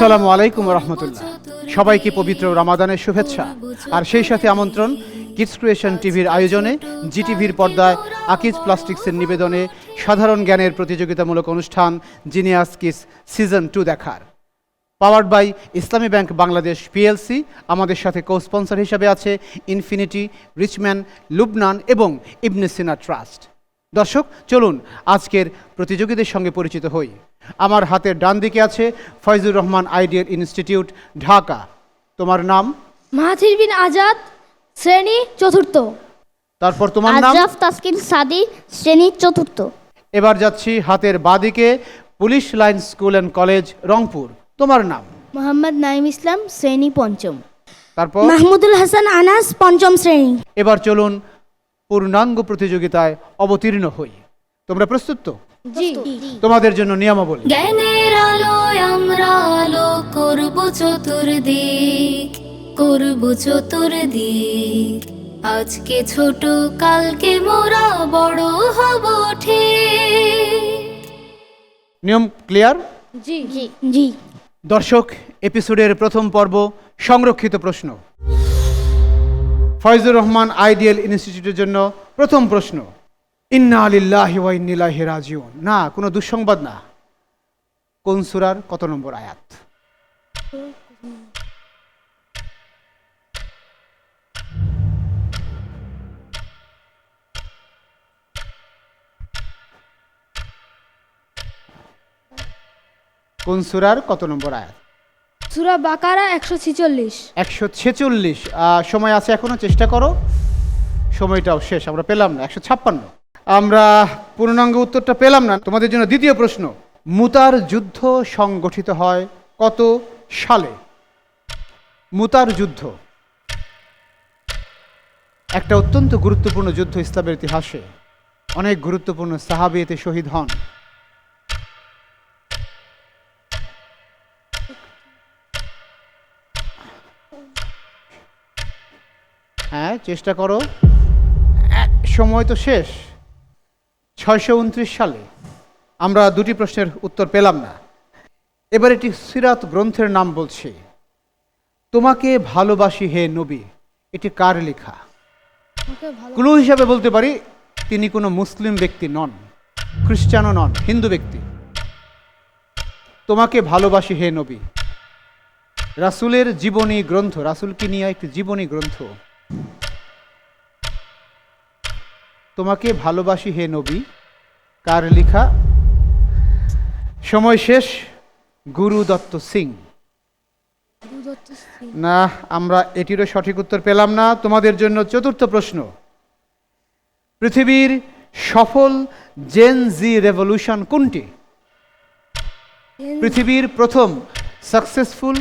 আসসালামু আলাইকুম রহমতুল্লাহ। সবাইকে পবিত্র রামাদানের শুভেচ্ছা। আর সেই সাথে আমন্ত্রণ কিডস ক্রিয়েশন টিভির আয়োজনে জিটিভির পর্দায় আকিজ প্লাস্টিক্সের নিবেদনে সাধারণ জ্ঞানের প্রতিযোগিতামূলক অনুষ্ঠান জিনিয়াস কিস সিজন টু দেখার। Powered by Islami bank Bangladesh PLC আমাদের সাথে কো স্পন্সর হিসাবে আছে ইনফিনিটি রিচম্যান লুবনান এবং ইবনে সিনা ট্রাস্ট দর্শক, চলুন আজকের প্রতিযোগীদের সঙ্গে পরিচিত হই। আমার হাতের ডান দিকে আছে ফয়জুর রহমান আইডিয়াল ইনস্টিটিউট ঢাকা। তোমার নাম? মাহাথির বিন আজাদ শ্রেণি চতুর্থ। তারপর তোমার নাম? আজরাফ তাসকিন সাদি শ্রেণি চতুর্থ। এবার যাচ্ছি হাতের বাদিকে police line school and college Rangpur. তোমার নাম? মোহাম্মদ নাইম ইসলাম শ্রেণি পঞ্চম। তারপর? মাহমুদুল হাসান আনাস পঞ্চম শ্রেণি। এবার চলুন পূর্ণাঙ্গ প্রতিযোগিতায় অবতীর্ণ হই। তোমরা প্রস্তুত তো? তোমাদের জন্য নিয়মাবলী। জ্ঞানের আলোয় আমরা আলো করব চতুর্দিক করব চতুর্দিক। আজকে ছোট কালকে মোরা বড় হব ঠিক। নিয়ম ক্লিয়ার? জি। জি। জি। দর্শক এপিসোডের প্রথম পর্ব সংরক্ষিত প্রশ্ন। ফয়জুর রহমান আইডিয়াল ইনস্টিটিউটের জন্য প্রথম প্রশ্ন। ইন্না আলিল্লাহি ওয়া ইন্নিলাহি রাজিউন। না কোনো দুঃসংবাদ না। কোন সূরার কত নম্বর আয়াত? কোন সূরার কত নম্বর আয়াত? সুরা বাকারা একশো ছিচল্লিশ। একশো ছেচল্লিশ। সময় আছে এখনও চেষ্টা করো। সময়টাও শেষ আমরা পেলাম না। একশো ছাপ্পান্ন। আমরা পূর্ণাঙ্গ উত্তরটা পেলাম না। তোমাদের জন্য দ্বিতীয় প্রশ্ন, মুতার যুদ্ধ সংগঠিত হয় কত সালে? মুতার যুদ্ধ। একটা অত্যন্ত গুরুত্বপূর্ণ যুদ্ধ ইসলামের ইতিহাসে। অনেক গুরুত্বপূর্ণ সাহাবি এতে শহীদ হন। হ্যাঁ চেষ্টা করো। সময় তো শেষ। ছয়শো উনত্রিশ সালে আমরা দুটি প্রশ্নের উত্তর পেলাম না। এবার এটি সিরাত গ্রন্থের নাম বলছি। তোমাকে ভালোবাসি হে নবী এটি কার লেখা? ক্লু হিসাবে বলতে পারি তিনি কোনো মুসলিম ব্যক্তি নন খ্রিস্টানও নন হিন্দু ব্যক্তি। তোমাকে ভালোবাসি হে নবী। রাসুলের জীবনী গ্রন্থ রাসূলকে নিয়ে একটি জীবনী গ্রন্থ? তোমাকে ভালোবাসি হে নবী। কার লেখা? সময় শেষ গুরু দত্ত সিং। না আমরা এটিরও সঠিক উত্তর পেলাম না। তোমাদের জন্য চতুর্থ প্রশ্ন। পৃথিবীর সফল জেন জি রেভলিউশন কোনটি? পৃথিবীর প্রথম সাকসেসফুল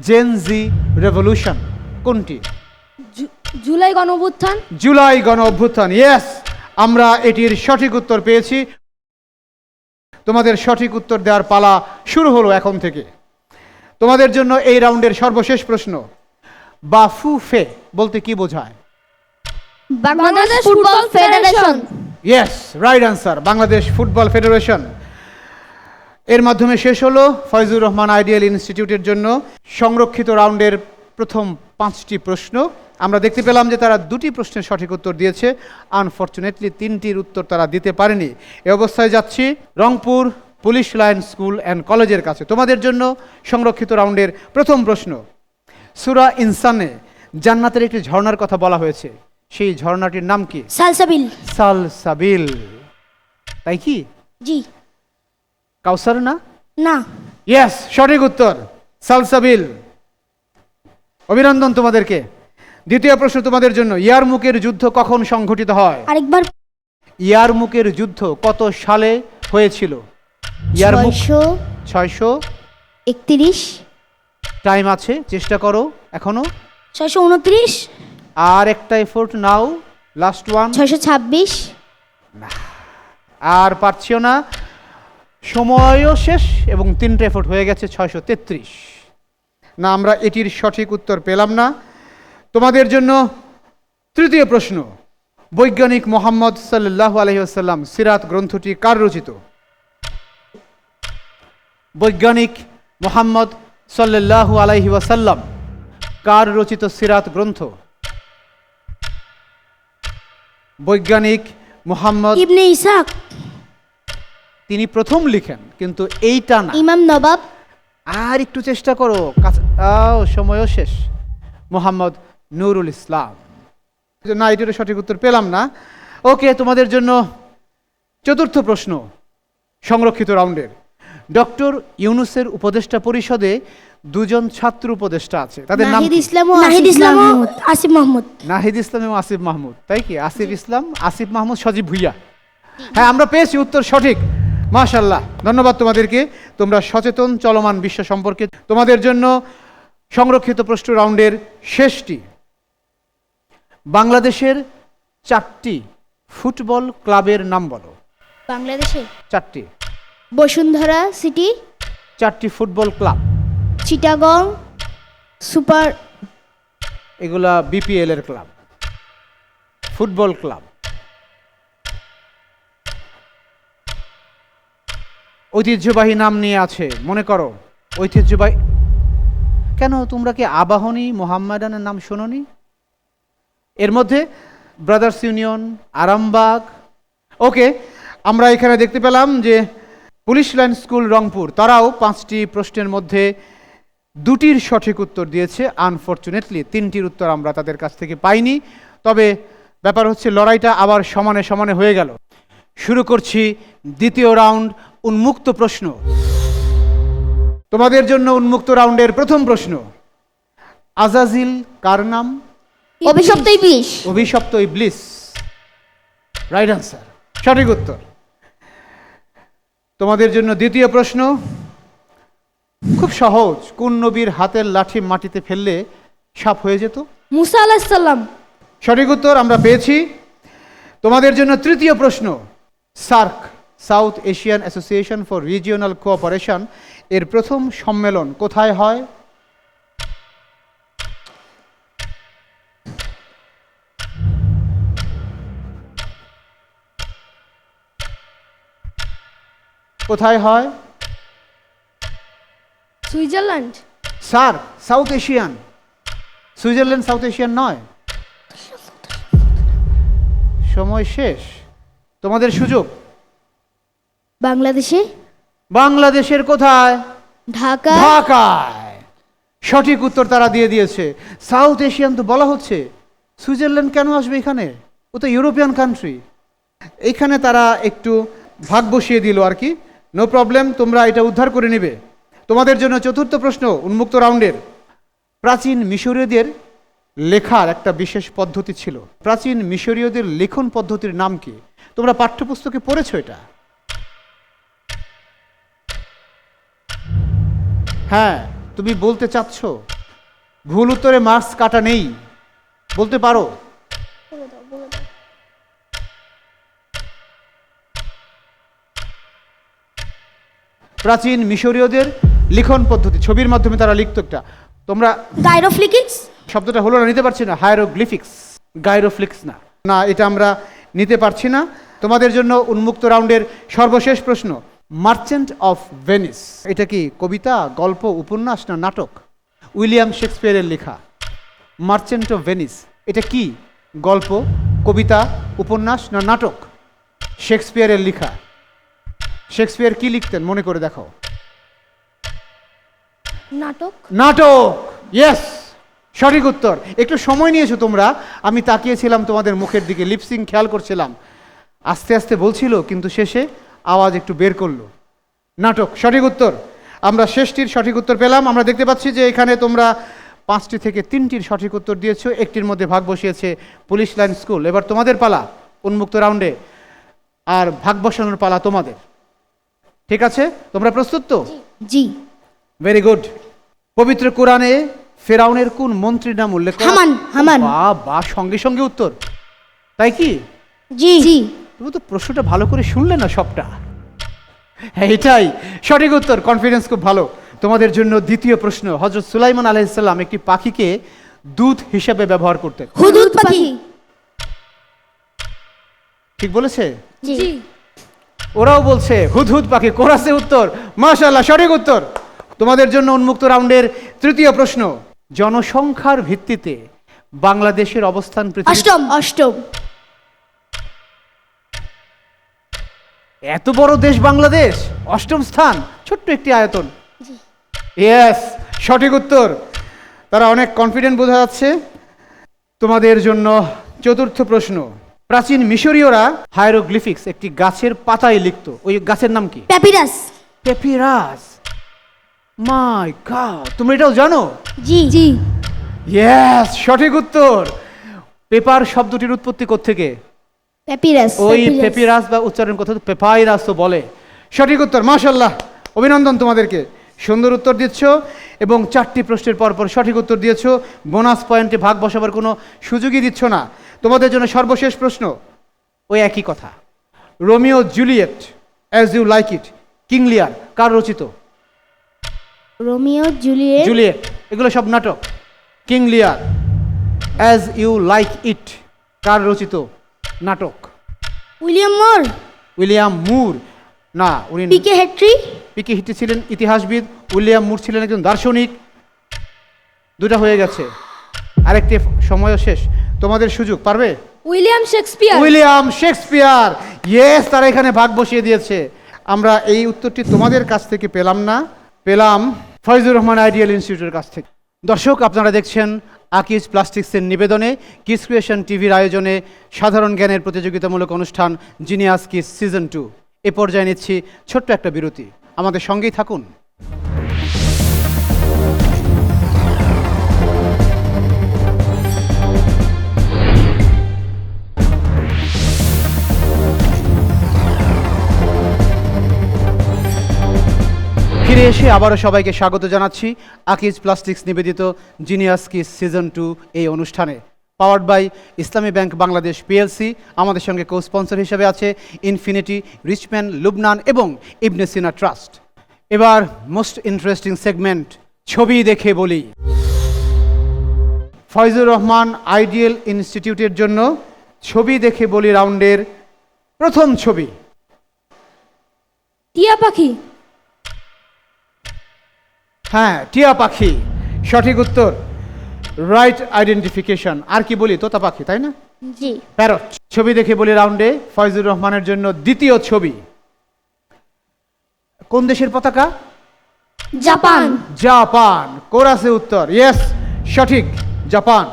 জেন জি রেভলিউশন কোনটি? জুলাই গণ অভ্যুত্থান জুলাই গণ অভ্যুত্থান ইয়েস আমরা এটির সঠিক উত্তর পেয়েছি। তোমাদের সঠিক উত্তর দেওয়ার পালা শুরু হলো এখন থেকে। তোমাদের জন্য এই রাউন্ডের সর্বশেষ প্রশ্ন বাফু ফে বলতে কি বোঝায়? Bangladesh football federation. Yes right answer Bangladesh football federation. এর মাধ্যমে শেষ হলো ফয়জুর রহমান আইডিয়াল ইনস্টিটিউটের জন্য সংরক্ষিত রাউন্ডের প্রথম পাঁচটি প্রশ্ন। আমরা দেখতে পেলাম যে তারা দুটি প্রশ্নের সঠিক উত্তর দিয়েছে। আনফর্চুনেটলি তিনটির উত্তর তারা দিতে পারেনি। এ অবস্থায় যাচ্ছি Rangpur police line school and কলেজের কাছে। তোমাদের জন্য সংরক্ষিত রাউন্ডের প্রথম প্রশ্ন। সুরা ইনসানে জান্নাতের একটি ঝর্ণার কথা বলা হয়েছে। সেই ঝর্ণাটির নাম কি? সালসাবিল। সাল সাবিল তাই কি? জি। কাউসার না? না। ইয়েস সঠিক উত্তর। সালসাবিল। অভিনন্দন তোমাদেরকে। দ্বিতীয় প্রশ্ন তোমাদের জন্য ইয়ারমুকের যুদ্ধ কখন সংঘটিত হয়? আরেকবার। ইয়ারমুকের যুদ্ধ কত সালে হয়েছিল? ইয়ারমুক ছয়শো ছয়শো একত্রিশ। টাইম আছে চেষ্টা করো এখনও। ছয়শো উনত্রিশ। আর একটা এফোর্ট নাও লাস্ট ওয়ান ছয়শো ছাব্বিশ। আর পারছিও না। সময়ও শেষ এবং তিনটে এফোর্ট হয়ে গেছে ছয়শো তেত্রিশ। না আমরা এটির সঠিক উত্তর পেলাম না। তোমাদের জন্য তৃতীয় প্রশ্ন। বৈজ্ঞানিক মোহাম্মদ সাল্লাহ আলহিহাসাল্লাম সিরাত গ্রন্থটি কার রচিত? বৈজ্ঞানিক মোহাম্মদ সাল্লাল্লাহু আলাইহি ওয়াসাল্লাম কার রচিত সিরাত গ্রন্থ? বৈজ্ঞানিক মোহাম্মদ ইবনে ইসাক। তিনি প্রথম লিখেন কিন্তু এইটা না। ইমাম নবাব আর একটু চেষ্টা করো। কাছে সময়ও শেষ। মোহাম্মদ নুরুল ইসলাম। না এটির সঠিক উত্তর পেলাম না। ওকে তোমাদের জন্য চতুর্থ প্রশ্ন সংরক্ষিত রাউন্ডের। ডক্টর ইউনুসের উপদেষ্টা পরিষদে দুজন ছাত্র উপদেষ্টা আছে। তাদের নাম ইসলাম ও নাহিদ ইসলাম আসিফ মাহমুদ। নাহিদ ইসলাম এবং আসিফ মাহমুদ তাই কি? আসিফ ইসলাম আসিফ মাহমুদ সজীব ভুইয়া। হ্যাঁ আমরা পেয়েছি উত্তর সঠিক। মাশাল্লাহ ধন্যবাদ তোমাদেরকে। তোমরা সচেতন চলমান বিশ্ব সম্পর্কে। তোমাদের জন্য সংরক্ষিত প্রশ্ন রাউন্ডের শেষটি। বাংলাদেশের চারটি ফুটবল ক্লাবের নাম বলো। বাংলাদেশে চারটি। বসুন্ধরা সিটি। চারটি ফুটবল ক্লাব। চিটাগং সুপার এগুলা বিপিএল এর ক্লাব। Football club. ঐতিহ্যবাহী নাম নিয়ে আছে, মনে করো। ঐতিহ্যবাহী কেন তোমরা কি আবাহনী মোহাম্মদানের নাম শোনোনি? এর মধ্যে ব্রাদার্স ইউনিয়ন, আরামবাগ। ওকে, আমরা এখানে দেখতে পেলাম যে পুলিশ লাইন স্কুল রংপুর, তারাও পাঁচটি প্রশ্নের মধ্যে দুটির সঠিক উত্তর দিয়েছে। আনফর্চুনেটলি তিনটির উত্তর আমরা তাদের কাছ থেকে পাইনি। তবে ব্যাপার হচ্ছে লড়াইটা আবার সমানে সমানে হয়ে গেল। শুরু করছি দ্বিতীয় রাউন্ড উন্মুক্ত প্রশ্ন। তোমাদের জন্য উন্মুক্ত রাউন্ডের প্রথম প্রশ্ন। আজাজিল কার নাম? অভিশপ্ত ইবলিশ অভিশপ্ত ইবলিস। রাইট আনসার সঠিক উত্তর। তোমাদের জন্য দ্বিতীয় প্রশ্ন। খুব সহজ কোন নবীর হাতের লাঠি মাটিতে ফেললে সাপ হয়ে যেত? মুসা আলাহিসাল্লাম সঠিক উত্তর আমরা পেয়েছি। তোমাদের জন্য তৃতীয় প্রশ্ন SAARC. South Asian association for regional cooperation এর প্রথম সম্মেলন কোথায় হয়? কোথায় হয়? Switzerland. Sir south Asian. Switzerland south Asian নয়। সময় শেষ। তোমাদের সুযোগ। বাংলাদেশে? বাংলাদেশের কোথায়? ঢাকা ঢাকায়। সঠিক উত্তর তারা দিয়ে দিয়েছে। সাউথ এশিয়ান তো বলা হচ্ছে। সুইজারল্যান্ড কেন আসবে এখানে? ও তো ইউরোপিয়ান কান্ট্রি এইখানে তারা একটু ভাগ বসিয়ে দিল আর কি। নো প্রবলেম তোমরা এটা উদ্ধার করে নেবে। তোমাদের জন্য চতুর্থ প্রশ্ন উন্মুক্ত রাউন্ডের। প্রাচীন মিশরীয়দের লেখার একটা বিশেষ পদ্ধতি ছিল। প্রাচীন মিশরীয়দের লেখন পদ্ধতির নাম কি? তোমরা পাঠ্যপুস্তকে পড়েছো এটা? হ্যাঁ তুমি বলতে চাচ্ছ? ভুল উত্তরে মার্কস কাটা নেই। বলতে পারো? প্রাচীন মিশরীয়দের লিখন পদ্ধতি ছবির মাধ্যমে তারা লিখত একটা। তোমরা গাইরোফ্লিকিক্স শব্দটা হলো না নিতে পারছি না হায়ারোগ্লিফিক্স গাইরোফ্লিক্স না। না এটা আমরা নিতে পারছি না। তোমাদের জন্য উন্মুক্ত রাউন্ডের সর্বশেষ প্রশ্ন। মার্চেন্ট অফ ভেনিস এটা কি কবিতা গল্প উপন্যাস না নাটক? উইলিয়াম শেক্সপিয়ারের লেখা। মার্চেন্ট অফ ভেনিস এটা কি? গল্প কবিতা উপন্যাস না নাটক? শেক্সপিয়ারের লেখা। শেক্সপিয়ার কি লিখতেন মনে করে দেখো নাটক? নাটক! ইয়েস সঠিক উত্তর। একটু সময় নিয়েছো তোমরা। আমি তাকিয়েছিলাম তোমাদের মুখের দিকে লিপসিং খেয়াল করছিলাম। আস্তে আস্তে বলছিল কিন্তু শেষে আওয়াজ একটু বের করল। নাটক সঠিক উত্তর। আমরা শেষটির সঠিক উত্তর পেলাম। আমরা দেখতে পাচ্ছি যে এখানে তোমরা পাঁচটি থেকে তিনটির সঠিক উত্তর দিয়েছ। একটির মধ্যে ভাগ বসিয়েছে পুলিশ লাইন স্কুল। এবার তোমাদের পালা উন্মুক্ত রাউন্ডে। আর ভাগ বসানোর পালা তোমাদের। ঠিক আছে? তোমরা প্রস্তুত তো? জি। ভেরি গুড পবিত্র কোরআনে ফেরাউনের কোন মন্ত্রীর নাম উল্লেখ করা হামান হামান। বা বা সঙ্গে সঙ্গে উত্তর। তাই কি? জি। জি। তুমি তো প্রশ্নটা ভালো করে শুনলে না সবটা। হ্যাঁ এটাই সঠিক উত্তর কনফিডেন্স খুব ভালো। তোমাদের জন্য দ্বিতীয় প্রশ্ন হজরত সুলাইমান আলাইসাল্লাম একটি পাখিকে দুধ হিসেবে ব্যবহার করতেন। হুদুদ পাখি। ঠিক বলেছে? জি। ওরাও বলছে হুদহুদ পাখি কোরাসে উত্তর? মাশাল্লাহ সঠিক উত্তর। তোমাদের জন্য উন্মুক্ত রাউন্ডের তৃতীয় প্রশ্ন জনসংখ্যার ভিত্তিতে বাংলাদেশের অবস্থান অষ্টম। অষ্টম। এত বড় দেশ বাংলাদেশ অষ্টম স্থান ছোট্ট একটি আয়তন। ইয়েস সঠিক উত্তর। তারা অনেক কনফিডেন্ট বোঝা যাচ্ছে। তোমাদের জন্য চতুর্থ প্রশ্ন। প্রাচীন মিশরীয়রা হায়ারোগ্লিফিক্স একটি গাছের পাতায় লিখত। ওই গাছের নাম কি? প্যাপিরাস পেপিরাস মাই গড তুমি এটাও জানো? জি। জি। ইয়েস সঠিক উত্তর। পেপার শব্দটির উৎপত্তি থেকে প্যাপিরাস ওই পেপিরাস বা উচ্চারণ কথা পেপাইরাসও বলে। সঠিক উত্তর মাশাল্লাহ অভিনন্দন তোমাদেরকে। সুন্দর উত্তর দিচ্ছ এবং চারটি প্রশ্নের পর পর সঠিক উত্তর দিয়েছ। বোনাস পয়েন্টে ভাগ বসাবার কোনো সুযোগই দিচ্ছ না। তোমাদের জন্য সর্বশেষ প্রশ্ন ওই একই কথা। Romeo Juliet as you like it King Lear কার রচিত? Romeo Juliet. জুলিয়েট এগুলো সব নাটক। King Lear as you like it কার রচিত? নাটক। William More? William Moore. না উনি পিকে হেট্রি? পিকে হিটি ছিলেন ইতিহাসবিদ। উইলিয়াম মুর ছিলেন একজন দার্শনিক। দুটা হয়ে গেছে। আরেকটি সময়ও শেষ। তোমাদের সুযোগ পারবে? William Shakespeare. William Shakespeare. Yes তারা এখানে ভাগ বসিয়ে দিয়েছে। আমরা এই উত্তরটি তোমাদের কাছ থেকে পেলাম না। পেলাম ফয়জুর রহমান আইডিয়াল ইনস্টিটিউটের কাছ থেকে। দর্শক আপনারা দেখছেন আকিজ প্লাস্টিক্সের নিবেদনে কিস ক্রিয়েশন টিভির আয়োজনে সাধারণ জ্ঞানের প্রতিযোগিতামূলক অনুষ্ঠান জিনিয়াস কিস সিজন টু। এ পর্যায়ে নিচ্ছি ছোট্ট একটা বিরতি। আমাদের সঙ্গেই থাকুন। ফিরে এসে আবারও সবাইকে স্বাগত জানাচ্ছি আকিজ প্লাস্টিক্স নিবেদিত জিনিয়াস কিস সিজন টু এই অনুষ্ঠানে। Powered by Islami bank Bangladesh PLC. আমাদের সঙ্গে কো স্পন্সর হিসেবে আছে ইনফিনিটি, রিচম্যান, লুবনান এবং ইবনে সিনা ট্রাস্ট। এবার মোস্ট ইন্টারেস্টিং সেগমেন্ট, ছবি দেখে বলি। ফয়জুর রহমান আইডিয়াল ইনস্টিটিউটের জন্য ছবি দেখে বলি রাউন্ডের প্রথম ছবি। টিয়া পাখি। হ্যাঁ টিয়া পাখি সঠিক উত্তর রাইট আইডেন্টিফিকেশন আর কি বলি তোতা পাখি তাই না? জি। প্যারট ছবি দেখে বলি রাউন্ডে ফয়জুর রহমানের জন্য দ্বিতীয় ছবি। কোন দেশের পতাকা? জাপান। জাপান কোরাসে উত্তর। ইয়েস সঠিক জাপান।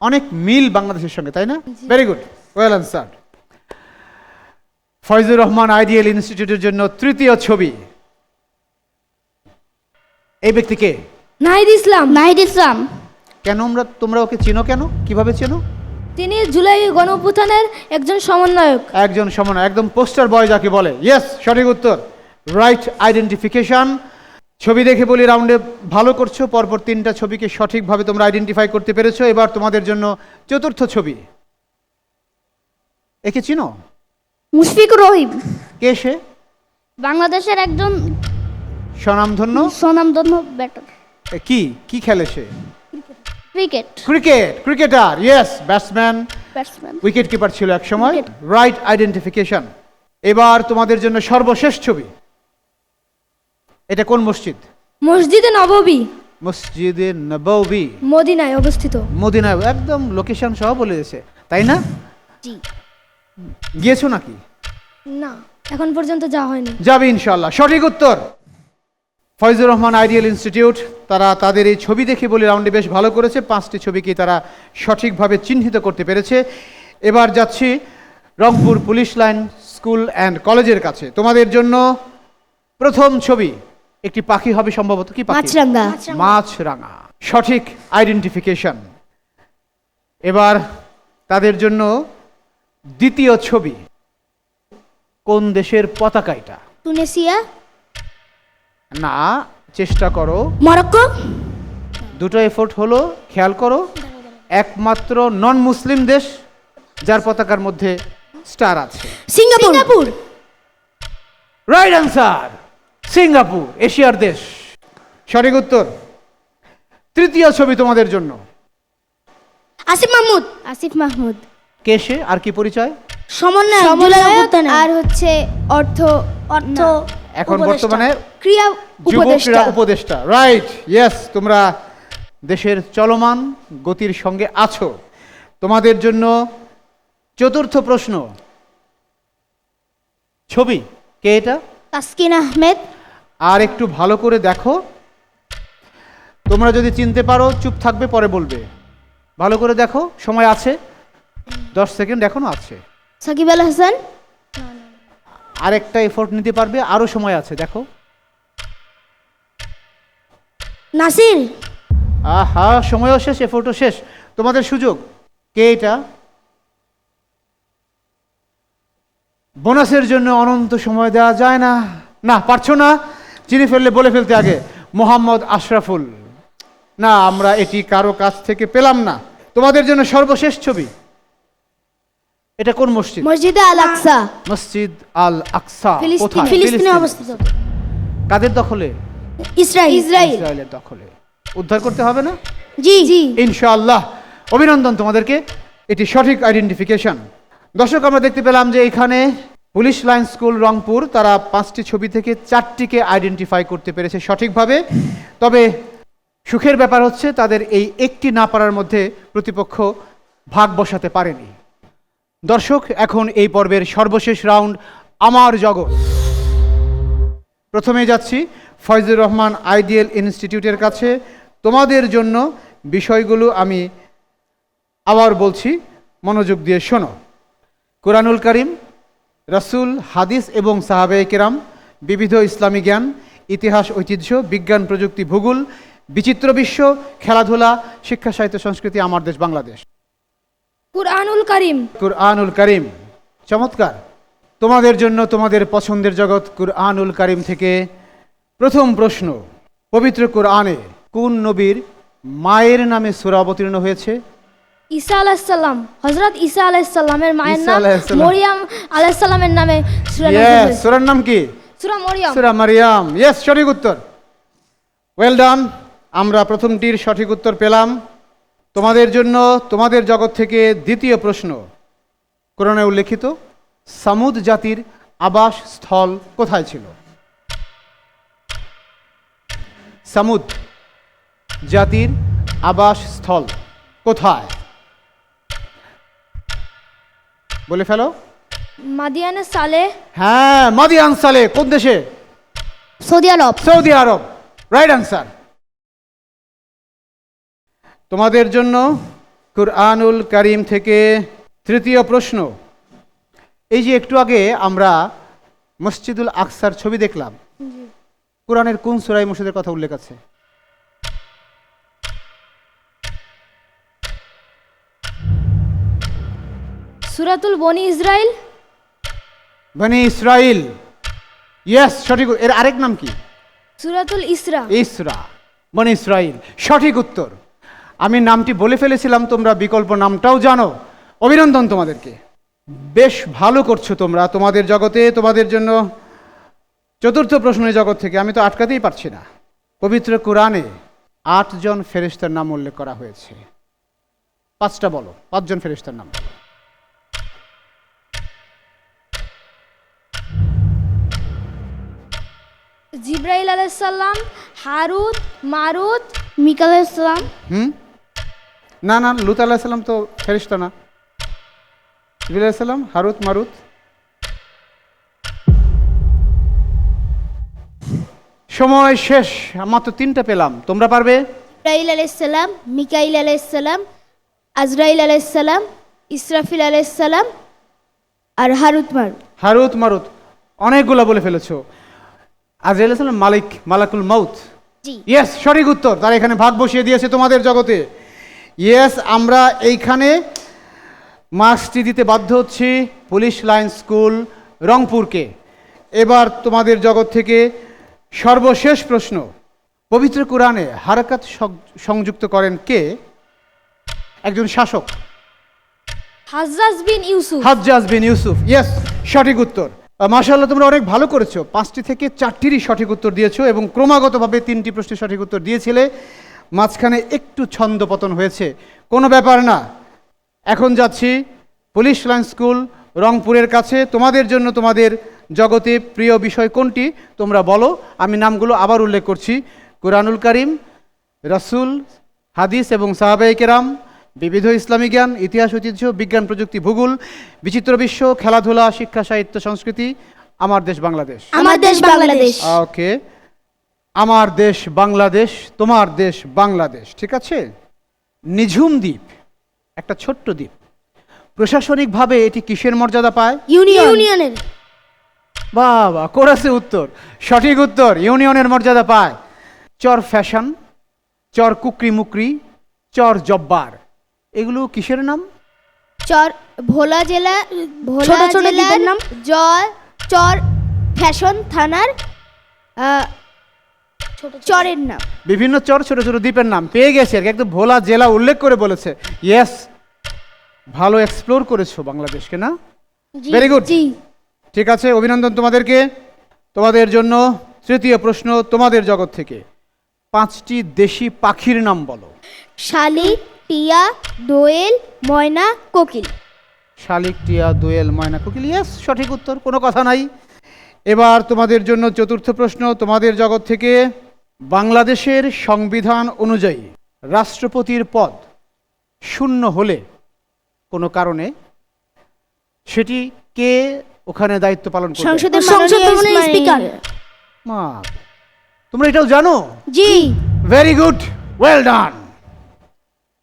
অনেক মিল বাংলাদেশের সঙ্গে তাই না? Very good well answer Foyzur Rahman ideal ইনস্টিটিউটের জন্য তৃতীয় ছবি। এই ব্যক্তিকে? নাহিদ ইসলাম। নাহিদ ইসলাম। কেন আমরা তোমরা ওকে চেনো কেন? কীভাবে চেনো? তিনি জুলাই গণঅভ্যুত্থানের একজন সমন্বয়ক। একজন সমান একদম পোস্টার বয় যাকে বলে। ইয়েস সঠিক উত্তর। রাইট আইডেন্টিফিকেশন ছবি দেখে বলি রাউন্ডে ভালো করছ পরপর তিনটা ছবিকে সঠিকভাবে তোমরা আইডেন্টিফাই করতে পেরেছ। এবার তোমাদের জন্য চতুর্থ ছবি। একে চিনো? মুশফিকুর রহিম। কে সে? বাংলাদেশের একজন স্বনামধন্য? স্বনামধন্য ব্যাটার এ, কি? কি খেলে সে? Cricket cricket cricketer yes batsman batsman wicket keeper ছিল এক সময়। রাইট আইডেন্টিফিকেশন এবার তোমাদের জন্য সর্বশেষ ছবি। এটা কোন মসজিদ? মসজিদে নববী। মসজিদে নববী। মদিনায় অবস্থিত। মদিনায় একদম লোকেশন সহ বলে দিয়েছে। তাই না? জি। গিয়েছো নাকি? না এখন পর্যন্ত যাওয়া হয়নি। যাবে ইনশাল্লাহ সঠিক উত্তর। ফয়জুর রহমান আইডিয়াল ইনস্টিটিউট তারা তাদের এই ছবি দেখে বলে রাউন্ডে বেশ ভালো করেছে। পাঁচটি ছবিকে তারা সঠিকভাবে চিহ্নিত করতে পেরেছে। এবার যাচ্ছি Rangpur police line school and কলেজের কাছে। তোমাদের জন্য প্রথম ছবি একটি পাখি হবে সম্ভবত। কি পাখি? মাছরাঙ্গা মাছরাঙা। সঠিক আইডেন্টিফিকেশন। এবার তাদের জন্য দ্বিতীয় ছবি কোন দেশের পতাকা এটা? তুনেসিয়া না চেষ্টা করো। মরক্কো? দুটো এফোর্ট হলো খেয়াল করো। একমাত্র নন মুসলিম দেশ যার পতাকার মধ্যে স্টার আছে। সিঙ্গাপুর। রাইট অ্যান্সার সিঙ্গাপুর এশিয়ার দেশ। সঠিক উত্তর তৃতীয় ছবি তোমাদের জন্য। আসিফ মাহমুদ। আসিফ মাহমুদ। কে সে? আর কি পরিচয়? সমন্বয় আর হচ্ছে অর্থ অর্থ এখন বর্তমানে ক্রিয়া যুব ক্রীড়া উপদেষ্টা। রাইট ইয়েস তোমরা দেশের চলমান গতির সঙ্গে আছো। তোমাদের জন্য চতুর্থ প্রশ্ন। ছবি কে এটা? তাসকিন আহমেদ। আর একটু ভালো করে দেখো। তোমরা যদি চিনতে পারো চুপ থাকবে পরে বলবে। ভালো করে দেখো সময় আছে। দশ সেকেন্ড এখনও আছে। সাকিব আল হাসান। আরেকটা এফোর্ট নিতে পারবে আরও সময় আছে দেখো। নাসির! আহা সময়ও শেষ এফোর্টও শেষ। তোমাদের সুযোগ। কে এটা? বোনাসের জন্য অনন্ত সময় দেওয়া যায় না। না পারছ না? চিনি ফেললে বলে ফেলতে আগে। মোহাম্মদ আশরাফুল। না আমরা এটি কারও কাছ থেকে পেলাম না। তোমাদের জন্য সর্বশেষ ছবি। এটা কোন মসজিদ? মসজিদে আল আকসা মসজিদ আল আকসা ফিলিস্তিন। কোথায় ফিলিস্তিনে ফিলিস্তিনে। অবস্থিত কাদের দখলে? ইসরায়েল। ইসরায়েল। ইসরায়েলের দখলে। উদ্ধার করতে হবে না? জি। জি। ইনশাআল্লাহ। অভিনন্দন তোমাদেরকে। এটি সঠিক আইডেন্টিফিকেশন দর্শক আমরা দেখতে পেলাম যে এখানে পুলিশ লাইন স্কুল রংপুর তারা পাঁচটি ছবি থেকে চারটিকে আইডেন্টিফাই করতে পেরেছে সঠিকভাবে। তবে সুখের ব্যাপার হচ্ছে তাদের এই একটি না পারার মধ্যে প্রতিপক্ষ ভাগ বসাতে পারেনি। দর্শক, এখন এই পর্বের সর্বশেষ রাউন্ড আমার জগৎ। প্রথমে যাচ্ছি ফয়জুর রহমান আইডিয়াল ইনস্টিটিউটের কাছে। তোমাদের জন্য বিষয়গুলো আমি আবার বলছি, মনোযোগ দিয়ে শোনো। কোরআনুল করিম, রাসূল, হাদিস এবং সাহাবে কেরাম, বিবিধ ইসলামী জ্ঞান, ইতিহাস, ঐতিহ্য, বিজ্ঞান, প্রযুক্তি, ভূগোল, বিচিত্র বিশ্ব, খেলাধুলা, শিক্ষা, সাহিত্য, সংস্কৃতি, আমার দেশ, বাংলাদেশ। কুরআনুল কারিম। কুরআনুল করিম। চমৎকার। তোমাদের জন্য তোমাদের পছন্দের জগৎ কুরআনুল করিম থেকে প্রথম প্রশ্ন পবিত্র কুরআনে কোন নবীর মায়ের নামে সূরা অবতীর্ণ হয়েছে? ঈসা আলাইসাল্লাম হযরত ঈসা আলাইসাল্লামের মায়ের নাম মরিয়াম আলাইসাল্লামের নামে সূরা নাযিল হয়েছে। সূরার নাম কি? সূরা মরিয়াম। সূরা মারিয়াম। ইয়েস সঠিক উত্তর। ওয়েল ডান আমরা প্রথমটির সঠিক উত্তর পেলাম। তোমাদের জন্য তোমাদের জগৎ থেকে দ্বিতীয় প্রশ্ন। কোরআনে উল্লেখিত সামুদ জাতির আবাস স্থল কোথায় ছিল? সামুদ জাতির আবাস স্থল কোথায়? বলে ফেলো। মাদিয়ানে সালে। হ্যাঁ মাদিয়ান সালে কোন দেশে? সৌদি আরব। সৌদি আরব। রাইট আনসার তোমাদের জন্য কুরআনুল করিম থেকে তৃতীয় প্রশ্ন। এই যে একটু আগে আমরা মসজিদুল আকসার ছবি দেখলাম। কোরআনের কোন সুরাই মসজিদের কথা উল্লেখ আছে? সূরাতুল বনি ইসরাইল বনি ইসরাইল ইয়েস সঠিক এর আরেক নাম কি? সূরাতুল ইসরা। ইসরা। বনি ইসরাইল সঠিক উত্তর। আমি নামটি বলে ফেলেছিলাম তোমরা বিকল্প নামটাও জানো। অভিনন্দন তোমাদেরকে। বেশ ভালো করছ তোমরা তোমাদের জগতে তোমাদের জন্য চতুর্থ প্রশ্নের জগৎ থেকে আমি তো আটকাতেই পারছি না। পবিত্র কোরআনে আটজন ফেরিস্তার নাম উল্লেখ করা হয়েছে। পাঁচটা বলো পাঁচজন ফেরিস্তার নাম। জিব্রাইল আলাইসাল্লাম হারুত মারুত মিকাল ইসলাম হুম? না না লুত আল্লাহ সাল্লাম তো ফেরিস্তা না। জিবিল সাল্লাম হারুত মারুত। সময় শেষ মাত্র তিনটা পেলাম। তোমরা পারবে? ইব্রাহিল আলাইসাল্লাম মিকাইল আলাইসাল্লাম আজরাইল আলাইসাল্লাম ইসরাফিল আলাইসাল্লাম আর হারুত মার হারুত মারুত অনেকগুলো বলে ফেলেছো। আজরাইল সাল্লাম মালিক মালাকুল মাউত। জি। ইয়েস সঠিক উত্তর। তারা এখানে ভাগ বসিয়ে দিয়েছে তোমাদের জগতে। ইয়েস আমরা এইখানে মার্কসটি দিতে বাধ্য হচ্ছি পুলিশ লাইন স্কুল রংপুরকে। এবার তোমাদের জগৎ থেকে সর্বশেষ প্রশ্ন। পবিত্র কোরআনে হারাকাত সংযুক্ত করেন কে? একজন শাসক। হাজ্জাজ বিন ইউসুফ। হাজ্জাজ বিন ইউসুফ ইয়েস সঠিক উত্তর। মাশাআল্লাহ তোমরা অনেক ভালো করেছ। পাঁচটি থেকে চারটিরই সঠিক উত্তর দিয়েছ এবং ক্রমাগতভাবে তিনটি প্রশ্নের সঠিক উত্তর দিয়েছিলে। মাঝখানে একটু ছন্দ পতন হয়েছে। কোনো ব্যাপার না। এখন যাচ্ছি পুলিশ লাইন স্কুল রংপুরের কাছে। তোমাদের জন্য তোমাদের জগতে প্রিয় বিষয় কোনটি তোমরা বলো। আমি নামগুলো আবার উল্লেখ করছি। কোরআনুল করিম রাসূল হাদিস এবং সাহাবাই কেরাম বিবিধ ইসলামী জ্ঞান ইতিহাস ঐতিহ্য বিজ্ঞান প্রযুক্তি ভূগোল বিচিত্র বিশ্ব খেলাধুলা শিক্ষা সাহিত্য সংস্কৃতি আমার দেশ বাংলাদেশ। আমার দেশ বাংলাদেশ। ওকে। আমার দেশ বাংলাদেশ তোমার দেশ বাংলাদেশ ঠিক আছে? নিঝুম দ্বীপ একটা ছোট্ট দ্বীপ। প্রশাসনিকভাবে এটি কিসের মর্যাদা পায়? ইউনিয়ন। ইউনিয়নের। বাবা করেছে উত্তর। সঠিক উত্তর ইউনিয়নের মর্যাদা পায়। চর ফ্যাশন চর কুকরি মুকরি চর জব্বার। এগুলো কিসের নাম? চর ভোলা জেলা ভোলা ছোট ছোট জেলার নাম? চর ফ্যাশন থানার আহ, চরের নাম। বিভিন্ন চর ছোট ছোট দ্বীপের নাম। পেয়ে গেছে আর কি, একদম ভোলা জেলা উল্লেখ করে বলেছে। ইয়েস ভালো এক্সপ্লোর করেছ বাংলাদেশকে না? ভেরি গুড ঠিক আছে অভিনন্দন তোমাদেরকে। তোমাদের জন্য তৃতীয় প্রশ্ন তোমাদের জগৎ থেকে। পাঁচটি দেশি পাখির নাম বলো। শালিক টিয়া দোয়েল ময়না কোকিল। শালিক টিয়া দোয়েল ময়না কোকিল। ইয়েস সঠিক উত্তর কোনো কথা নাই। এবার তোমাদের জন্য চতুর্থ প্রশ্ন তোমাদের জগৎ থেকে। বাংলাদেশের সংবিধান অনুযায়ী রাষ্ট্রপতির পদ শূন্য হলে কোনো কারণে সেটি কে ওখানে দায়িত্ব পালন করবে? সংসদের মাননীয় স্পিকার। মা তোমরা এটাও জানো? জি। ভেরি গুড ওয়েল ডান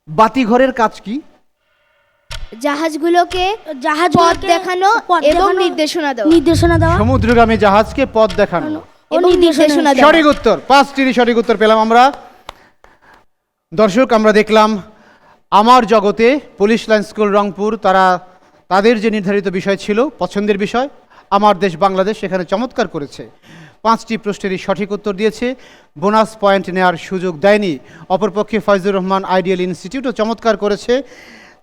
বাতিঘরের কাজ কি? জাহাজগুলোকে জাহাজ পথ দেখানো এবং নির্দেশনা দেওয়া। নির্দেশনা দেওয়া। সমুদ্রগামী জাহাজকে পথ দেখানো। এবং নির্দেশনা সঠিক উত্তর পাঁচটিরই সঠিক উত্তর পেলাম আমরা। দর্শক আমরা দেখলাম আমার জগতে পুলিশ লাইন স্কুল রংপুর তারা তাদের যে নির্ধারিত বিষয় ছিল পছন্দের বিষয় আমার দেশ বাংলাদেশ সেখানে চমৎকার করেছে। পাঁচটি প্রশ্নেরই সঠিক উত্তর দিয়েছে। বোনাস পয়েন্ট নেওয়ার সুযোগ দেয়নি। অপরপক্ষে ফয়জুর রহমান আইডিয়াল ইনস্টিটিউটও চমৎকার করেছে।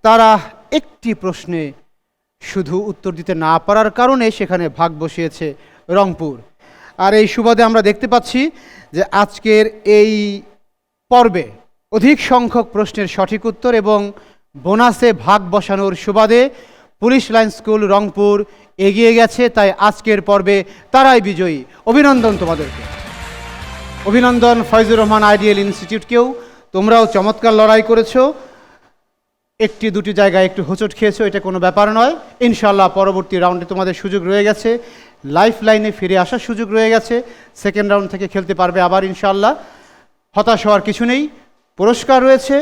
তারা একটি প্রশ্নে শুধু উত্তর দিতে না পারার কারণে সেখানে ভাগ বসিয়েছে রংপুর। আর এই সুবাদে আমরা দেখতে পাচ্ছি যে আজকের এই পর্বে অধিক সংখ্যক প্রশ্নের সঠিক উত্তর এবং বোনাসে ভাগ বসানোর সুবাদে পুলিশ লাইন স্কুল রংপুর এগিয়ে গেছে, তাই আজকের পর্বে তারাই বিজয়ী। অভিনন্দন তোমাদেরকে। অভিনন্দন ফয়জুর রহমান আইডিয়াল ইনস্টিটিউটকেও। তোমরাও চমৎকার লড়াই করেছ। একটি দুটি জায়গায় একটু হোঁচট খেয়েছো, এটা কোনো ব্যাপার নয়। ইনশাল্লাহ পরবর্তী রাউন্ডে তোমাদের সুযোগ রয়ে গেছে। লাইফ লাইনে ফিরে আসার সুযোগ রয়ে গেছে। সেকেন্ড রাউন্ড থেকে খেলতে পারবে আবার ইনশাল্লাহ হতাশ হওয়ার কিছু নেই। পুরস্কার রয়েছে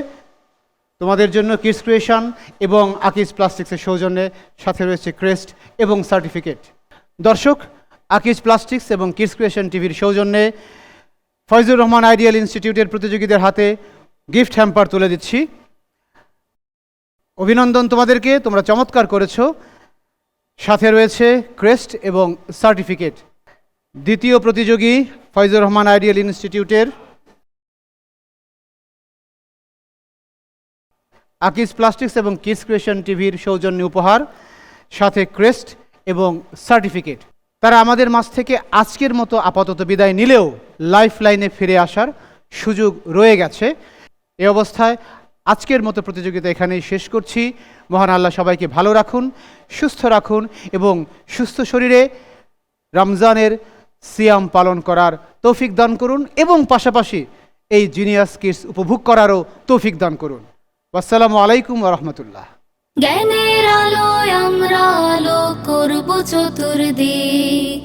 তোমাদের জন্য কিডস ক্রিয়েশন এবং আকিজ প্লাস্টিক্সের সৌজন্যে। সাথে রয়েছে ক্রেস্ট এবং সার্টিফিকেট। দর্শক আকিজ প্লাস্টিক্স এবং কিডস ক্রিয়েশন টিভির সৌজন্যে ফয়জুর রহমান আইডিয়াল ইনস্টিটিউটের প্রতিযোগীদের হাতে গিফট হ্যাম্পার তুলে দিচ্ছি। অভিনন্দন তোমাদেরকে, তোমরা চমৎকার করেছ। সাথে রয়েছে ক্রেস্ট এবং সার্টিফিকেট। দ্বিতীয় প্রতিযোগী ফয়জুর রহমান আইডিয়াল ইনস্টিটিউটের আকিস প্লাস্টিক্স এবং কিস ক্রিয়েশন টিভির সৌজন্য উপহার, সাথে ক্রেস্ট এবং সার্টিফিকেট। তারা আমাদের মাঝ থেকে আজকের মতো আপাতত বিদায় নিলেও লাইফ লাইনে ফিরে আসার সুযোগ রয়ে গেছে। এ অবস্থায় আজকের মতো প্রতিযোগিতা এখানেই শেষ করছি। মহান আল্লাহ সবাইকে ভালো রাখুন, সুস্থ রাখুন এবং সুস্থ শরীরে রমজানের সিয়াম পালন করার তৌফিক দান করুন এবং পাশাপাশি এই জিনিয়াস কিডস উপভোগ করারও তৌফিক দান করুন। আসসালামু আলাইকুম রহমতুল্লাহ। জ্ঞানের আলোয় আমরা আলো করব চতুর্দিক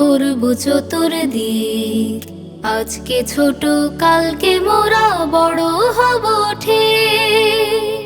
করব চতুর্দিক। আজকে ছোট কালকে মোরা বড় হব ঠিক।